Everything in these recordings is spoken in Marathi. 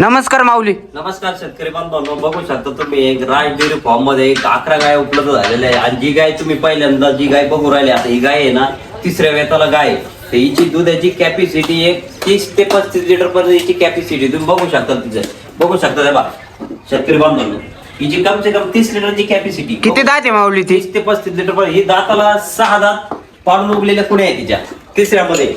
नमस्कार माऊली. नमस्कार शेतकरी बांधवांनो बघू शकता तुम्ही एक राज डेअरी फॉर्ममध्ये एक अकरा गाय उपलब्ध झालेल्या आहे आणि जी गाय तुम्ही पहिल्यांदा जी गाय बघू राहिली आता ही गाय आहे ना तिसऱ्या वेताला गाय. तर हिची दुधाची कॅपॅसिटी एक तीस ते पस्तीस लिटर पर्यंत हिची कॅपॅसिटी तुम्ही बघू शकता तिचं. बघू शकता हे बा शेतकरी बांधवांनो. हिची कम से कम तीस लिटरची कॅपॅसिटी किती दात आहे माऊली ती? तीस ते पस्तीस लिटर पर्यंत. ही दाताला सहा दात पाडून उगलेल्या कुण्या आहे तिच्या? तिसऱ्यामध्ये.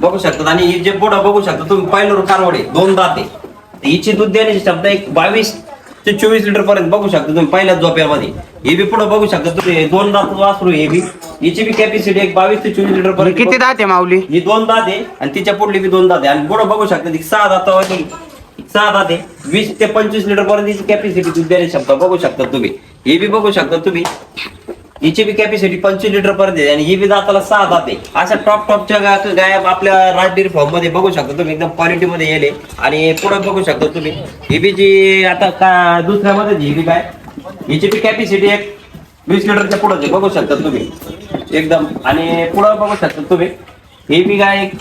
बघू शकतात आणि ही जे बोडा बघू शकता तुम्ही पाहिलं कारवडे दोन दात आहे. हिची दूध देण्याची क्षमता एक बावीस ते चोवीस लिटर पर्यंत बघू शकता तुम्ही पहिल्याच झोप्यामध्ये. हे बी पुढे बघू शकता तुम्ही. दोन दात वासरू हे बी. हिची बी कॅपॅसिटी एक बावीस ते चोवीस लिटर पर्यंत किती दात आहे माऊली? ही दोन दात आहे आणि तिच्या पुढली बी दोन दात आहे. आणि पुढे बघू शकता ती सहा दातावरती सहा दात आहे. वीस ते पंचवीस लिटर पर्यंत हिची कॅपॅसिटी दूध देण्याची क्षमता बघू शकता तुम्ही. हे बी बघू शकता तुम्ही. हिची बी कॅपॅसिटी पंचवीस लिटर पर्यंत आहे आणि ही बी दाताला सहा दात आहे. अशा टॉप टॉपच्या गाय गाय आपल्या राज फॉर्ममध्ये बघू शकता तुम्ही. एकदम क्वालिटी मध्ये येले. आणि पुढे बघू शकता तुम्ही. ही बी जी आता का दुसऱ्यामध्ये ही बी काय? हिची बी कॅपॅसिटी एक वीस लिटरच्या पुढे बघू शकता तुम्ही. एकदम. आणि पुढं बघू शकता तुम्ही. ही बी गाय एक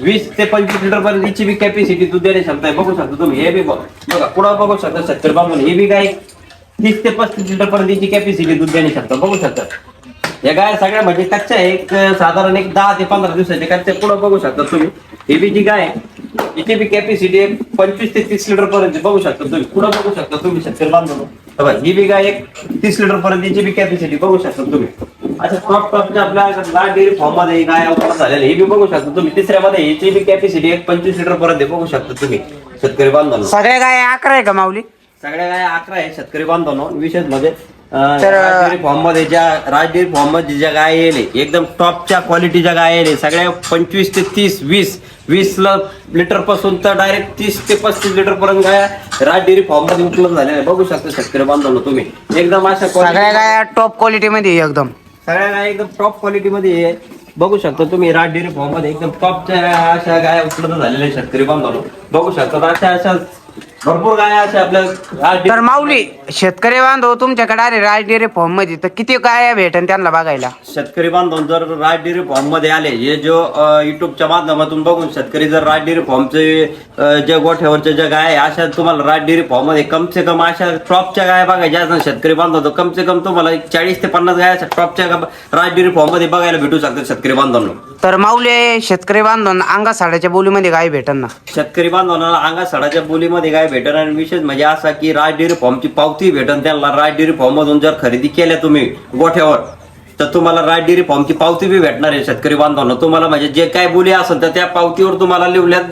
वीस ते पंचवीस लिटर पर्यंत हिची बी कॅपॅसिटी दूध देणे क्षमता आहे बघू शकता तुम्ही. हे बी बघ. बघा पुढं बघू शकता सत्तर बांधून. ही बी गाय तीस ते पस्तीस लिटर पर्यंत हिची कॅपॅसिटी दूध देणे शकतो. बघू शकता. या गाय सगळ्या म्हणजे कच्च्या एक साधारण एक दहा ते पंधरा दिवसाच्या कच्च्या पुढे बघू शकता तुम्ही. ही बी जी गाय हिची बी कॅपॅसिटी पंचवीस ते तीस लिटर पर्यंत. बघू शकता तुम्ही. पुढे बघू शकता तुम्ही शेतकरी बांधव ही बी गाय एक तीस लिटर पर्यंत हिची बी कॅपॅसिटी बघू शकता तुम्ही. अच्छा टॉप टॉपच्या आपल्या लाल डेअरी फॉर्ममध्ये गाय अवतार झालेली हे बी बघू शकता तुम्ही. तिसऱ्यामध्ये हिची बी कॅपॅसिटी एक पंचवीस लिटर पर्यंत बघू शकता तुम्ही शेतकरी बांधव सगळ्या गाय अकरा आहे का माऊली? सगळ्या गाय अकरा आहे शेतकरी बांधवांनो विशेष म्हणजे तर- फॉर्ममध्ये ज्या राजडेअरी फॉर्ममध्ये ज्या गाय येले एकदम टॉपच्या क्वालिटीच्या गाय येले सगळ्या पंचवीस ते तीस वीस वीस लिटरपासून तर डायरेक्ट तीस ते पस्तीस लिटर पर्यंत गाय राज डेअरी फॉर्ममध्ये उपलब्ध झालेल्या आहे. बघू शकता शेतकरी बांधवांनो तुम्ही एकदम अशा सगळ्या गाय टॉप क्वालिटी मध्ये एकदम सगळ्या गाय एकदम टॉप क्वालिटी मध्ये आहे. बघू शकता तुम्ही राज डेअरी फॉर्ममध्ये एकदम टॉपच्या अशा गाय उपलब्ध झालेल्या शेतकरी बांधवांनो बघू शकता अशा अशा भरपूर गाय अशा आपल्या तर माऊली शेतकरी बांधव तुमच्याकडे अरे राज डेअरी फॉर्ममध्ये तर किती गाय भेटन त्यांना बघायला? शेतकरी बांधव जर राज डेअरी फॉर्ममध्ये आले हे जो युट्यूबच्या माध्यमातून बघून शेतकरी जर राज डेअरी फॉर्मचे जे गोठ्यावरच्या ज्या गाय आहे, अशा तुम्हाला राज डेअरी फॉर्ममध्ये कम से कम अशा टॉपच्या गाय बघायच्या असतात शेतकरी बांधव तर कम से कम तुम्हाला चाळीस ते पन्नास गाय अशा टॉपच्या राज डेअरी फॉर्ममध्ये बघायला भेटू शकतात शेतकरी बांधवांना. तर माऊली शेतकरी बांधव अंगा साड्याच्या बोलीमध्ये गाय भेटन ना? शेतकरी बांधवांना अंगा सडाच्या बोलीमध्ये काय भेटन आणि विशेष म्हणजे असा की राज डेअरी फॉर्मची पावती भेटन त्यांना राज डेअरी फॉर्म मधून जर खरेदी केल्या तुम्ही गोठ्यावर तर तुम्हाला राज डेअरी फॉर्मची पावती बी भेटणार आहे शेतकरी बांधवांना. तुम्हाला म्हणजे जे काय बोली असेल तर त्या पावतीवर तुम्हाला लिवल्यात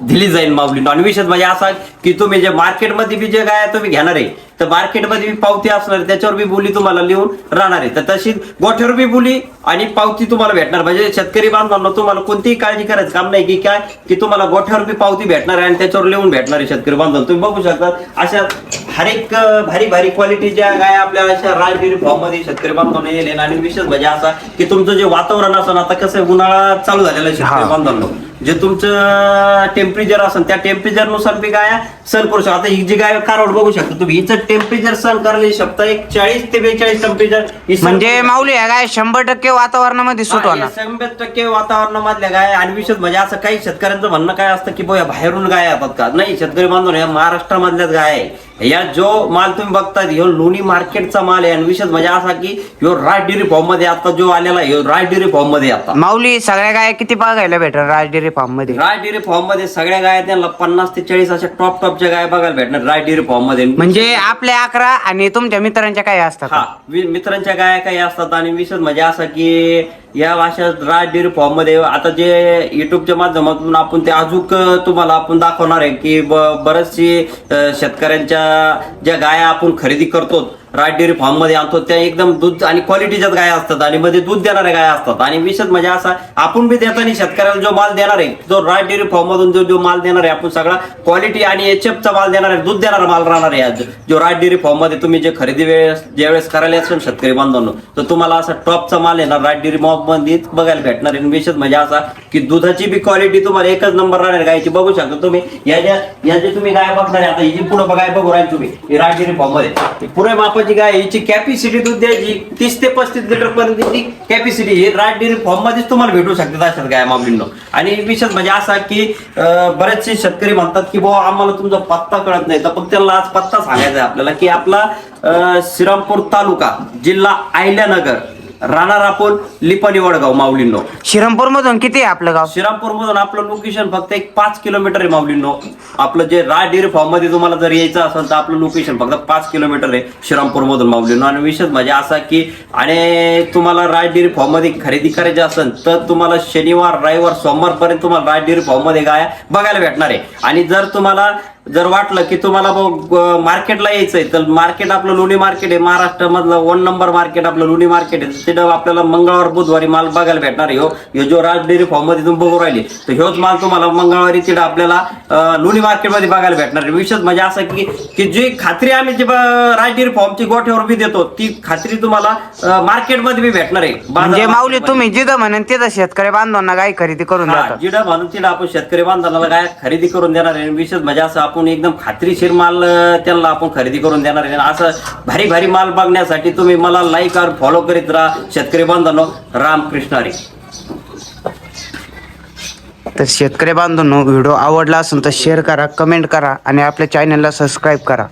दिली जाईल माऊली. विशेष म्हणजे असा की तुम्ही जे मार्केटमध्ये बी जे काय तुम्ही घेणार आहे तर मार्केटमध्ये बी पावती असणार आहे, त्याच्यावर बी बोली तुम्हाला लिहून राहणार आहे. तर तशीच गोठ्यावर बी बोली आणि पावती तुम्हाला भेटणार. म्हणजे शेतकरी बांधवांना तुम्हाला कोणतीही काळजी करायचं काम नाही की काय की तुम्हाला गोठ्यावर बी पावती भेटणार आहे आणि त्याच्यावर लिहून भेटणार आहे शेतकरी बांधवांना तुम्ही बघू शकता अशा हर एक भारी भारी क्वालिटीच्या गाय आपल्या अशा राज डेअरी फॉर्ममध्ये शेतकरी बांधवांना येईल. आणि विशेष म्हणजे असा की तुमचं जे वातावरण असं आता कसं उन्हाळा चालू झालेला शेतकरी. बांधवांना. जे तुमचं टेम्परेचर असेल त्या टेम्परेचरनुसार बी काय सहन करू शकता. आता ही जी गाय कारवड बघू शकता तुम्ही हिचं टेम्परेचर सहन करायला शकता. एक चाळीस ते बेचाळीस टेम्परेचर म्हणजे माऊली गाय शंभर टक्के वातावरणामध्ये सुट होणार शंभर टक्के वातावरणामधल्या गाय आणि विशेष म्हणजे असं काही शेतकऱ्यांचं म्हणणं काय असतं की बोया बाहेरून गाय येतात का? नाही शेतकरी बांधून या महाराष्ट्रामधल्याच गाय आहे. या जो माल तुम्ही बघताय ह्यो लोणी मार्केटचा माल आहे. आणि विशेष म्हणजे असा की ह्यो राज डेअरी फॉर्ममध्ये आता जो आलेला ह्यो राज डेअरी फॉर्ममध्ये आता. माऊली सगळ्या गाय किती बघायला भेटल राज डेअरी फार्ममध्ये राय डेअरी फॉर्ममध्ये सगळ्या गाय त्यांना पन्नास ते चाळीस अशा टॉप टॉपच्या गाय बघायला भेटणार राय डेअरी फॉर्ममध्ये म्हणजे आपल्या अकरा आणि तुमच्या मित्रांच्या काय असतात हा वि- मित्रांच्या गाया काही असतात आणि विशेष म्हणजे असं की या भाषा राज डेअरी फॉर्ममध्ये आता जे युट्यूबच्या माध्यमातून आपण ते अजूक तुम्हाला आपण दाखवणार आहे की बरेचशी शेतकऱ्यांच्या ज्या गाया आपण खरेदी करतो राज डेअरी फॉर्ममध्ये आणतो. त्या एकदम दूध आणि क्वालिटीच्याच गाया असतात आणि मध्ये दूध देणाऱ्या गाया असतात. आणि विशेष म्हणजे असा आपण बी देताना शेतकऱ्याला जो माल देणार आहे जो राज डेअरी फॉर्म मधून जो जो माल देणार आहे आपण सगळा क्वालिटी आणि एच चा माल देणार आहे दूध देणारा माल राहणार आहे आज. जो राज डेअरी फॉर्ममध्ये तुम्ही जे खरेदी वेळेस ज्यावेळेस करायला असेल शेतकरी बांधवांनो तर तुम्हाला असा टॉपचा माल येणार राज डेअरी मॉबमध्ये बघायला भेटणार आहे. आणि विशेष म्हणजे असा की दुधाची बी क्वालिटी तुम्हाला एकच नंबर राहणार गायची बघू शकता तुम्ही. या ज्या या जे तुम्ही गाय बघणार आहे आता ही जी पुढे गाय बघू राहील तुम्ही ही राज डेअरी फॉर्ममध्ये पुरे मापाची महत्वाची गाय याची हिची कॅपॅसिटी दूध द्यायची तीस ते पस्तीस लिटर पर्यंत कॅपॅसिटी ही राट डेअरी फॉर्म मध्येच तुम्हाला भेटू शकतात अशात गाय माऊलींनो. आणि विशेष म्हणजे असा की बरेचसे शेतकरी म्हणतात की बाबा आम्हाला तुमचा पत्ता कळत नाही. तर फक्त त्याला आज पत्ता सांगायचा आहे आपल्याला की आपला श्रीरामपूर तालुका जिल्हा आयल्यानगर राणा रापोल लिपाणी वडगाव माऊलींनो. श्रीरामपूर मधून किती आहे आपलं गाव? श्रीरामपूर मधून आपलं लोकेशन फक्त एक पाच किलोमीटर आहे माऊलींनो. आपलं जे राज डेअरी फार्ममध्ये तुम्हाला जर यायचं असेल तर आपलं लोकेशन फक्त पाच किलोमीटर आहे श्रीरामपूर मधून माऊलींनो. आणि विशेष म्हणजे असा की आणि तुम्हाला राज डेअरी फार्ममध्ये खरेदी करायची असेल तर तुम्हाला शनिवार रविवार सोमवार पर्यंत तुम्हाला राज डेअरी फार्ममध्ये गाय बघायला भेटणार आहे. आणि जर तुम्हाला जर वाटलं की तुम्हाला मार्केटला यायचंय तर मार्केट आपलं लोणी मार्केट आहे महाराष्ट्रामधलं वन नंबर मार्केट आपलं लोणी मार्केट आहे. तिथं आपल्याला मंगळवार बुधवारी माल बघायला भेटणार आहे हो. ह्यो जो राज डेअरी फॉर्ममध्ये तुम्ही बघू राहिले तर ह्योच माल तुम्हाला मंगळवारी तिथं आपल्याला लोणी मार्केटमध्ये बघायला भेटणार आहे. विशेष म्हणजे असं की की जी खात्री आम्ही जी राज डेअरी फॉर्मची गोठ्यावर बी देतो ती खात्री तुम्हाला मार्केटमध्ये बी भेटणार आहे. म्हणजे माऊली तुम्ही जिथं म्हणेन तिथं शेतकरी बांधवांना गाय खरेदी करून जिडं म्हणून तिला आपण शेतकरी बांधवांना काय खरेदी करून देणार आहे. विशेष म्हणजे असं आपण एकदम खात्रीशीर माल त्यांना आपण खरेदी करून देणार आहे. असं भारी भारी माल बघण्यासाठी तुम्ही मला लाईक और फॉलो करीत राहा शेतकरी बांधवांनो. रामकृष्ण हरी. तर शेतकरी बांधवांनो व्हिडिओ आवडला असेल तर शेअर करा कमेंट करा आणि आपल्या चॅनलला सबस्क्राईब करा.